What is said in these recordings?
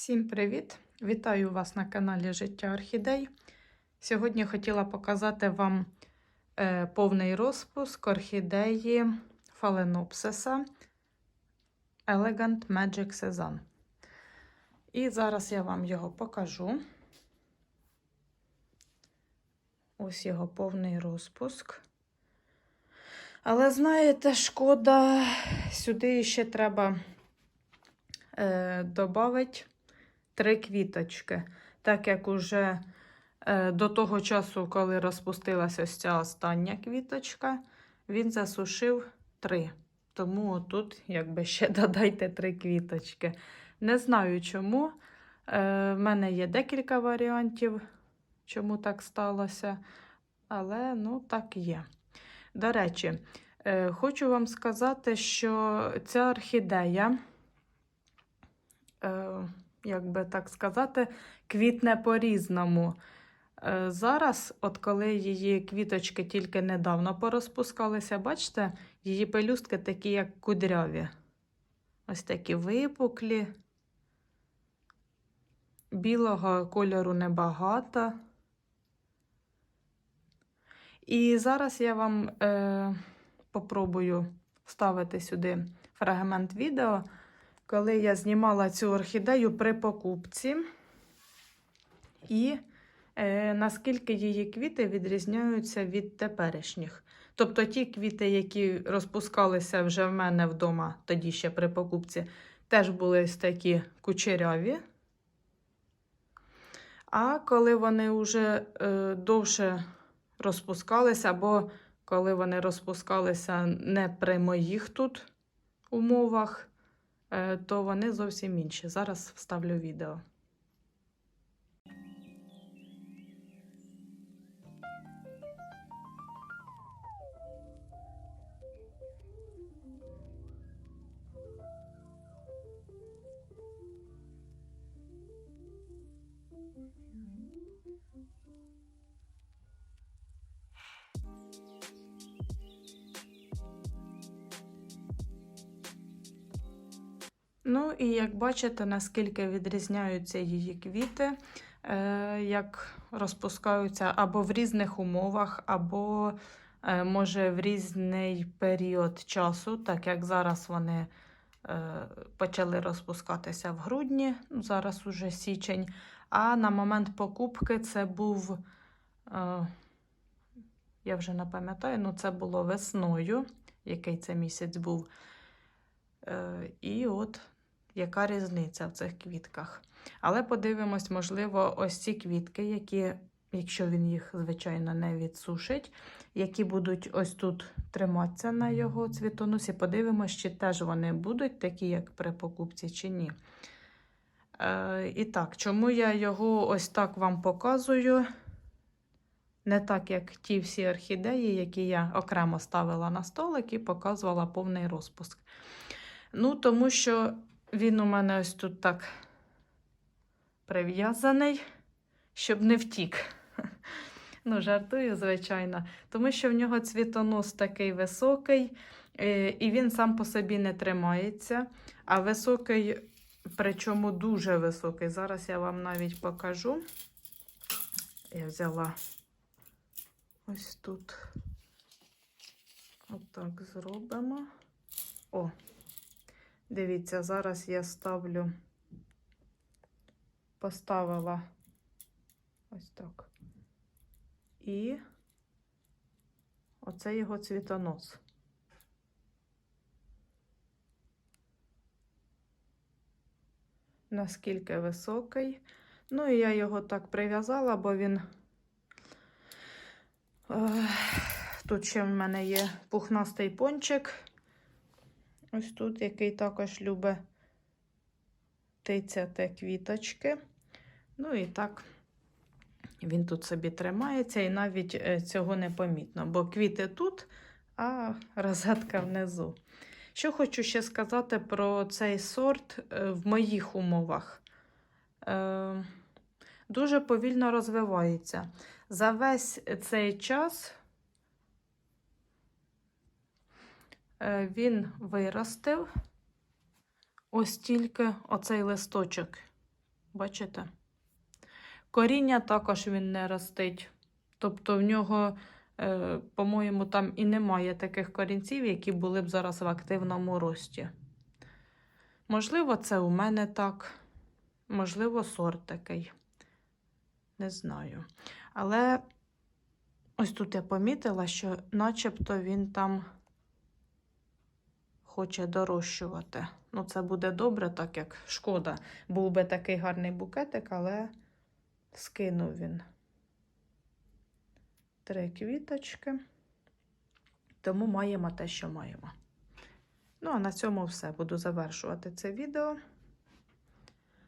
Всім привіт! Вітаю вас на каналі Життя Орхідей. Сьогодні хотіла показати вам е, повний розпуск орхідеї Phalaenopsis Elegant Magic Sezanne. І зараз я вам його покажу. Ось його повний розпуск. Але знаєте, шкода, сюди ще треба е, додати три квіточки. Так як уже е, до того часу, коли розпустилася ось ця остання квіточка, він засушив три. Тому отут, якби ще додайте три квіточки. Не знаю чому. Е, в мене є декілька варіантів, чому так сталося. Але ну, так є. До речі, е, хочу вам сказати, що ця орхідея. Е, як би так сказати, квітне по-різному. Е, Зараз, от коли її квіточки тільки недавно порозпускалися, бачите, її пелюстки такі, як кудряві. Ось такі випуклі. Білого кольору небагато. І зараз я вам е, попробую вставити сюди фрагмент відео коли я знімала цю орхідею при покупці, і е, наскільки її квіти відрізняються від теперішніх. Тобто ті квіти, які розпускалися вже в мене вдома, тоді ще при покупці, теж були ось такі кучеряві. А коли вони вже е, довше розпускалися, або коли вони розпускалися не при моїх тут умовах, то вони зовсім інші. Зараз вставлю відео. Ну, і як бачите, наскільки відрізняються її квіти, е, як розпускаються або в різних умовах, або, е, може, в різний період часу, так як зараз вони е, почали розпускатися в грудні, зараз уже січень. А на момент покупки це був, я вже не пам'ятаю, ну це було весною, який це місяць був. І от яка різниця в цих квітках. Але подивимось, можливо, ось ці квітки, які, якщо він їх, звичайно, не відсушить, які будуть ось тут триматися на його цвітоносі. Подивимось, чи теж вони будуть такі, як при покупці, чи ні. Е, І так, чому я його ось так вам показую? Не так, як ті всі орхідеї, які я окремо ставила на столик і показувала повний розпуск. Ну, тому що він у мене ось тут так прив'язаний, щоб не втік. Ну, жартую, звичайно, тому що в нього цвітонос такий високий, е, і він сам по собі не тримається. А високий, причому дуже високий. Зараз я вам навіть покажу. Я взяла ось тут. Отак зробимо. О, Дивіться, зараз я ставлю, поставила ось так. І оце його цвітонос. Наскільки високий. Ну, і я його так прив'язала, бо він. Тут ще в мене є пухнастий пончик. Ось тут, який також любить тицяти квіточки. Ну і так, він тут собі тримається, і навіть е, цього не помітно, бо квіти тут, а розгадка внизу. Що хочу ще сказати про цей сорт е, в моїх умовах. Е, дуже повільно розвивається. За весь цей час Е, він виростив ось тільки оцей листочок, Бачите? Коріння також він не ростить. Тобто в нього, е, по-моєму, там і немає таких корінців, які були б зараз в активному рості. Можливо, це у мене так, можливо, сорт такий. Не знаю. Але ось тут я помітила, що начебто він там хоче дорощувати. Ну, це буде добре, так як шкода. Був би такий гарний букетик, але скинув він три квіточки. Тому маємо те, що маємо. Ну, а на цьому все. Буду завершувати це відео.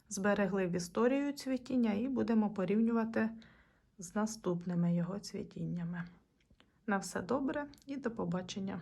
Зберегли в історію цвітіння і будемо порівнювати з наступними його цвітіннями. На все добре і до побачення!